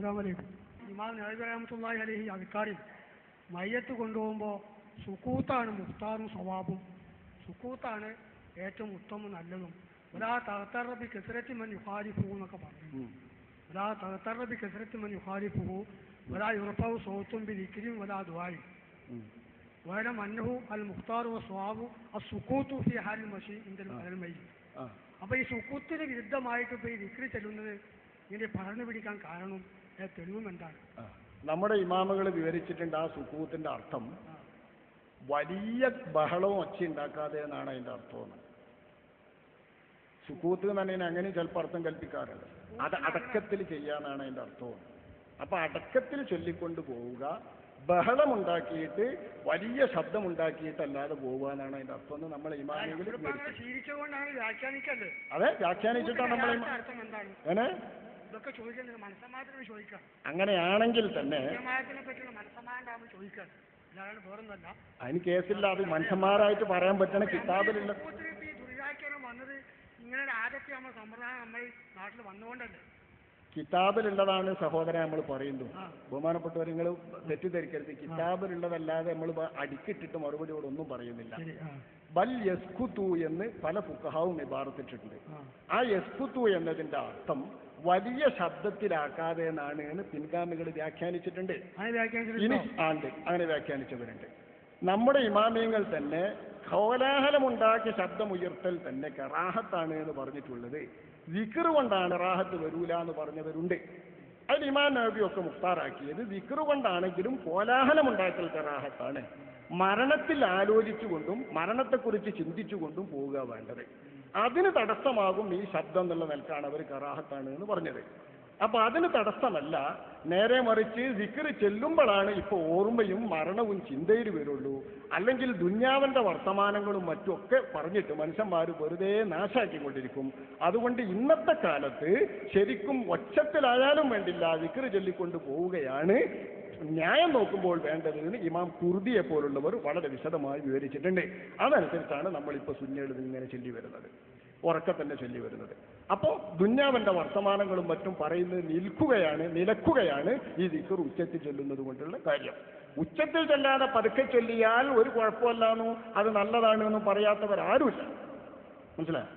അസ്സലാമലൈക്കും ഇമാം നബി റഹ്മത്തുള്ളാഹി അലൈഹി അധികാരി മയ്യത്ത് കൊണ്ടുപോകുമ്പോൾ സുക്കൂത്താണ് മുഫ്താറും സ്വഭാവം സുക്കൂത്താണ് ഏറ്റവും ഉത്തമം നല്ലതും. ഒരാ തകത്തറബി കെസരത്തി മൻ യുഹാരി പൂ എന്നൊക്കെ പറഞ്ഞു ഒരാ തകത്തറബി കെസരത്തി മൻ യുഹാരി പൂ ഒരാ യുറപ്പാവ് സോത്തും ബി ഇക്കിരിയും ഒരാ ദുആയി വേറെ മന്നഹു അൽ മുഖ്താറു സ്വാബു അസുക്കൂത്തു ഫി ഹാരി മഷി ഇന്ത്യൻ ആ. അപ്പൊ ഈ സുക്കൂത്തിന് വിരുദ്ധമായിട്ട് ഇപ്പൊ ഈ ദിക്രി ചെല്ലുന്നത് ഇങ്ങനെ പടർന്നു പിടിക്കാൻ കാരണം തെളിവും എന്താണ് നമ്മുടെ ഇമാമുകൾ വിവരിച്ചിട്ടുണ്ട് ആ സുക്കൂത്തിന്റെ അർത്ഥം. വലിയ ബഹളവും ഒച്ച ഉണ്ടാക്കാതെ എന്നാണ് അതിന്റെ അർത്ഥം സുക്കൂത്ത് എന്ന് പറഞ്ഞാൽ അങ്ങനെയും ചിലപ്പോൾ അർത്ഥം കൽപ്പിക്കാറുണ്ട്. അത് അടക്കത്തിൽ ചെയ്യാന്നാണ് അതിന്റെ അർത്ഥം. അപ്പൊ അടക്കത്തിൽ ചൊല്ലിക്കൊണ്ട് പോവുക ബഹളമുണ്ടാക്കിയിട്ട് വലിയ ശബ്ദമുണ്ടാക്കിയിട്ടല്ലാതെ പോവുക എന്നാണ് അതിന്റെ അർത്ഥം എന്ന് നമ്മൾ ഇമാമുകൾ അങ്ങനെ അതെ വ്യാഖ്യാനിച്ചിട്ടാണ് നമ്മൾ യഥാർത്ഥ ഇതൊക്കെ ചോദിക്കുന്നത് മനസ്സമാനത്തിന് ചോദിക്കാം അങ്ങനെയാണെങ്കിൽ തന്നെ പറ്റിയുള്ള വേറൊന്നല്ല. അതിന് കേസില്ല അത് മനുഷ്യന്മാരായിട്ട് പറയാൻ പറ്റണ കിതാബിലുള്ള ഇപ്പൊ വന്നത് ഇങ്ങനെ ഒരു ആദ്യത്തെ നമ്മൾ സമ്പ്രദായം നമ്മൾ നാട്ടിൽ വന്നുകൊണ്ടല്ലേ. കിതാബിലുള്ളതാണ് സഹോദരൻ നമ്മൾ പറയുന്നു ആ. ബഹുമാനപ്പെട്ടവർ നിങ്ങൾ തെറ്റിദ്ധരിക്കരുത്. കിതാബിലുള്ളതല്ലാതെ നമ്മൾ അടിക്കിട്ടിട്ട് മറുപടിയോട് ഒന്നും പറയുന്നില്ല. ബൽ യസ്കുതു എന്ന് പല ഫുക്കഹാവും ഇബാറത്തിട്ടിട്ടുണ്ട്. ആ. ആ യസ്കുതു എന്നതിന്റെ അർത്ഥം വലിയ ശബ്ദത്തിലാക്കാതെ എന്നാണ് എന്ന് പിൻഗാമികൾ വ്യാഖ്യാനിച്ചിട്ടുണ്ട്. അങ്ങനെ ഇനി വ്യാഖ്യാനിച്ചിട്ടുണ്ടോ ആണ്ട് അങ്ങനെ വ്യാഖ്യാനിച്ചവരുണ്ട്. നമ്മുടെ ഇമാമിയങ്ങൾ തന്നെ കോലാഹലമുണ്ടാക്കി ശബ്ദമുയർത്തൽ തന്നെ കറാഹത്താണ് എന്ന് പറഞ്ഞിട്ടുള്ളത്. വിക്ർ കൊണ്ടാണ് റാഹത്ത് വരൂല എന്ന് പറഞ്ഞവരുണ്ട്. അതിൽ ഇമാൻ നബി ഒക്കെ മുക്താറാക്കിയത് വിക്ർ കൊണ്ടാണെങ്കിലും കോലാഹലമുണ്ടാക്കൽ കറാഹത്താണ്. മരണത്തിൽ ആലോചിച്ചുകൊണ്ടും മരണത്തെക്കുറിച്ച് ചിന്തിച്ചുകൊണ്ടും പോവുക വേണ്ടത്. അതിന് തടസ്സമാകും ഈ ശബ്ദം എന്നുള്ള നിലക്കാണ് അവർ കറാഹത്താണ് എന്ന് പറഞ്ഞത്. അപ്പൊ അതിന് തടസ്സമല്ല. നേരെ മറിച്ച് വിക്ര് ചെല്ലുമ്പോഴാണ് ഇപ്പൊ ഓർമ്മയും മരണവും ചിന്തയിൽ വരുള്ളൂ. അല്ലെങ്കിൽ ദുന്യാവന്റെ വർത്തമാനങ്ങളും മറ്റുമൊക്കെ പറഞ്ഞിട്ട് മനുഷ്യന്മാർ വെറുതെ നാശാക്കിക്കൊണ്ടിരിക്കും. അതുകൊണ്ട് ഇന്നത്തെ കാലത്ത് ശരിക്കും ഒച്ചത്തിലായാലും വേണ്ടില്ല വിക്ര് ചൊല്ലിക്കൊണ്ട് പോവുകയാണ്. ന്യായം നോക്കുമ്പോൾ വേണ്ടത് എന്ന് ഇമാം കുർദിയെ പോലുള്ളവർ വളരെ വിശദമായി വിവരിച്ചിട്ടുണ്ട്. അതനുസരിച്ചാണ് നമ്മളിപ്പോൾ സുന്നികളിൽ ഇങ്ങനെ ചൊല്ലി വരുന്നത് ഉറക്കെ തന്നെ ചൊല്ലി വരുന്നത് അപ്പോൾ ദുന്യാവന്റെ വർത്തമാനങ്ങളും മറ്റും പറയുന്നത് നിൽക്കുകയാണ് നിലക്കുകയാണ് ഈ ദിക്കർ ഉച്ചത്തിൽ ചൊല്ലുന്നത് കൊണ്ടുള്ള കാര്യം. ഉച്ചത്തിൽ ചൊല്ലാതെ പതുക്കെ ചൊല്ലിയാൽ ഒരു കുഴപ്പമല്ലാന്നു അത് നല്ലതാണ് എന്നും പറയാത്തവരാരുമില്ല. മനസ്സിലായോ?